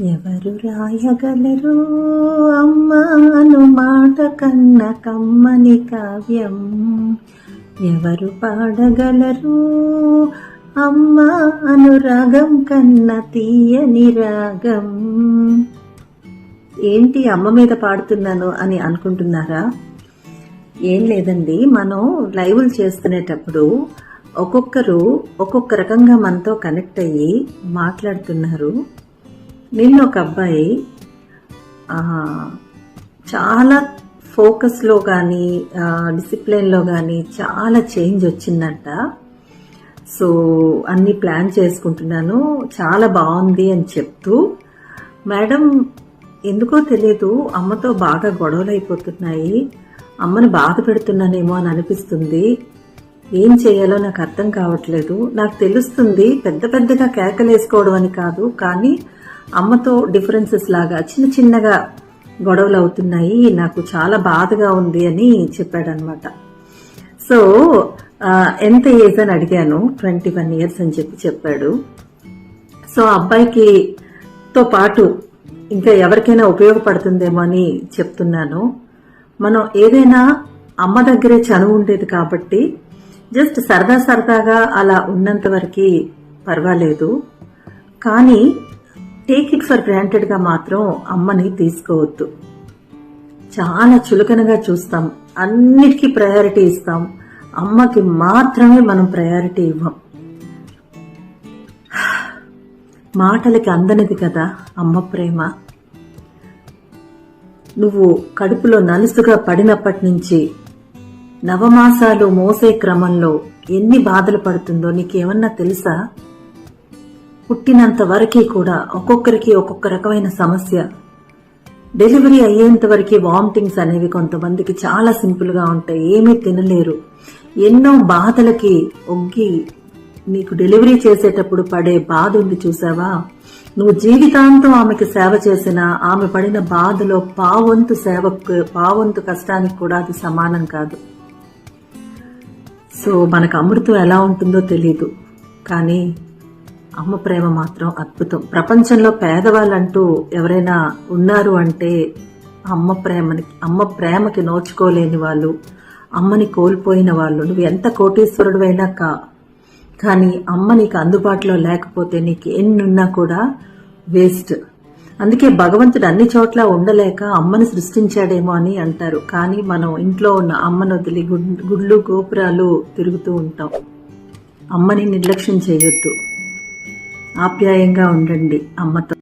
ఎవరు రాయగలరు? అమ్మాను మాట కన్న కమ్మని కావ్యం. ఎవరు పాడగలరు? అమ్మ అనురాగం కన్న తీయని రాగం. ఏంటి అమ్మ మీద పాడుతున్నాను అని అనుకుంటున్నారా? ఏం లేదండి. మనం లైవ్లు చేసుకునేటప్పుడు ఒక్కొక్కరు ఒక్కొక్క రకంగా మనతో కనెక్ట్ అయ్యి మాట్లాడుతున్నారు. నిన్న ఒక అబ్బాయి చాలా ఫోకస్లో కానీ డిసిప్లిన్లో కానీ చాలా చేంజ్ వచ్చిందంట. సో అన్ని ప్లాన్ చేసుకుంటున్నాను చాలా బాగుంది అని చెప్తూ మేడం ఎందుకో తెలియదు అమ్మతో బాగా గొడవలు అయిపోతున్నాయి అమ్మను బాధ పెడుతున్నానేమో అని అనిపిస్తుంది ఏం చేయాలో నాకు అర్థం కావట్లేదు నాకు తెలుస్తుంది పెద్ద పెద్దగా కేకలేసుకోవడం అని కాదు కానీ అమ్మతో డిఫరెన్సెస్ లాగా చిన్న చిన్నగా గొడవలు అవుతున్నాయి నాకు చాలా బాధగా ఉంది అని చెప్పాడనమాట. సో ఎంత ఏజ్ అని అడిగాను ట్వంటీ వన్ ఇయర్స్ అని చెప్పి చెప్పాడు. సో ఆ అబ్బాయికి తో పాటు ఇంకా ఎవరికైనా ఉపయోగపడుతుందేమో అని చెప్తున్నాను. మనం ఏదైనా అమ్మ దగ్గరే చనువు ఉండేది కాబట్టి జస్ట్ సరదా సరదాగా అలా ఉన్నంత వరకు పర్వాలేదు. కానీ టేక్ ఇట్ ఫర్ గ్రాంటెడ్గా మాత్రం అమ్మని తీసుకోవద్దు. చాలా చులకనగా చూస్తాం. అన్నిటికీ ప్రయారిటీ ఇస్తాం. అమ్మకి మాత్రమే మనం ప్రయారిటీ ఇవ్వం. మాటలకి అందనిది కదా అమ్మ ప్రేమ. నువ్వు కడుపులో నలుసుగా పడినప్పటి నుంచి నవమాసాలు మోసే క్రమంలో ఎన్ని బాధలు పడుతుందో నీకేమన్నా తెలుసా? పుట్టినంత వరకు కూడా ఒక్కొక్కరికి ఒక్కొక్క రకమైన సమస్య. డెలివరీ అయ్యేంత వరకు వామిటింగ్స్ అనేవి కొంతమందికి చాలా సింపుల్గా ఉంటాయి. ఏమీ తినలేరు. ఎన్నో బాధలకి ఒగ్గి నీకు డెలివరీ చేసేటప్పుడు పడే బాధ ఉంది చూసావా? నువ్వు జీవితాంతం ఆమెకి సేవ చేసిన ఆమె పడిన బాధలో పావంతు సేవకు పావంతు కష్టానికి కూడా అది సమానం కాదు. సో మనకు అమృతం ఎలా ఉంటుందో తెలియదు కానీ అమ్మ ప్రేమ మాత్రం అద్భుతం. ప్రపంచంలో పేదవాళ్ళంటూ ఎవరైనా ఉన్నారు అంటే అమ్మ ప్రేమని అమ్మ ప్రేమకి నోచుకోలేని వాళ్ళు అమ్మని కోల్పోయిన వాళ్ళు. నువ్వు ఎంత కోటీశ్వరుడు కా కానీ అమ్మ నీకు అందుబాటులో లేకపోతే నీకు ఎన్నున్నా కూడా వేస్ట్. అందుకే భగవంతుడు అన్ని చోట్ల ఉండలేక అమ్మని సృష్టించాడేమో అని అంటారు. కానీ మనం ఇంట్లో ఉన్న అమ్మను వదిలి గుడ్- గుడ్లు గోపురాలు తిరుగుతూ ఉంటాం. అమ్మని నిర్లక్ష్యం చేయొద్దు. ఆప్యాయంగా ఉండండి అమ్మతో.